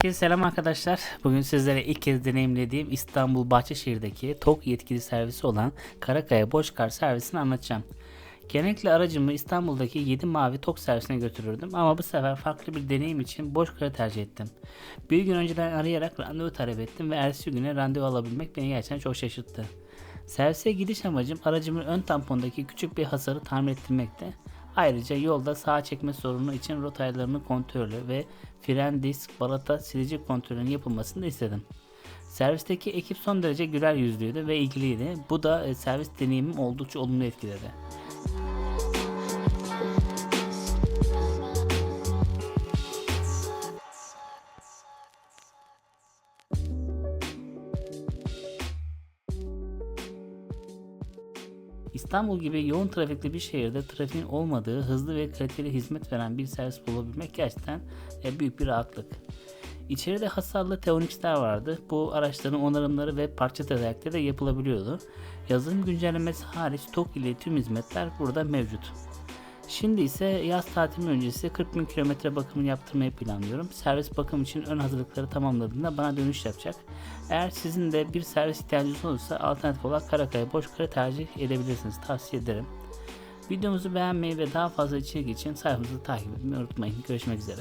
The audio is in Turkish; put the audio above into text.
Herkese selam arkadaşlar. Bugün sizlere ilk kez deneyimlediğim İstanbul Bahçeşehir'deki TOK yetkili servisi olan Karakaya Boşkar servisini anlatacağım. Genellikle aracımı İstanbul'daki 7 mavi TOK servisine götürürdüm ama bu sefer farklı bir deneyim için Boşkar'ı tercih ettim. Bir gün önceden arayarak randevu talep ettim ve ertesi güne randevu alabilmek beni gerçekten çok şaşırttı. Servise gidiş amacım aracımın ön tampondaki küçük bir hasarı tamir ettirmekte. Ayrıca yolda sağ çekme sorunu için rot kontrolü ve fren disk, balata, silici kontrolünün yapılmasını istedim. Servisteki ekip son derece güler yüzlüydü ve ilgiliydi. Bu da e, servis deneyimim oldukça olumlu etkiledi. İstanbul gibi yoğun trafikli bir şehirde trafiğin olmadığı hızlı ve kaliteli hizmet veren bir servis bulabilmek gerçekten e, büyük bir rahatlık. İçeride hasarlı T12'ler vardı. Bu araçların onarımları ve parça tedarikleri de yapılabiliyordu. Yazılım güncellemesi hariç TOK ile tüm hizmetler burada mevcut. Şimdi ise yaz tatili öncesi 40 bin kilometre bakımını yaptırmayı planlıyorum. Servis bakım için ön hazırlıkları tamamladığında bana dönüş yapacak. Eğer sizin de bir servis ihtiyacınız olursa alternatif olarak Karakaya Boşkar'ı tercih edebilirsiniz. Tavsiye ederim. Videomuzu beğenmeyi ve daha fazla içerik için sayfamızı takip etmeyi unutmayın. Görüşmek üzere.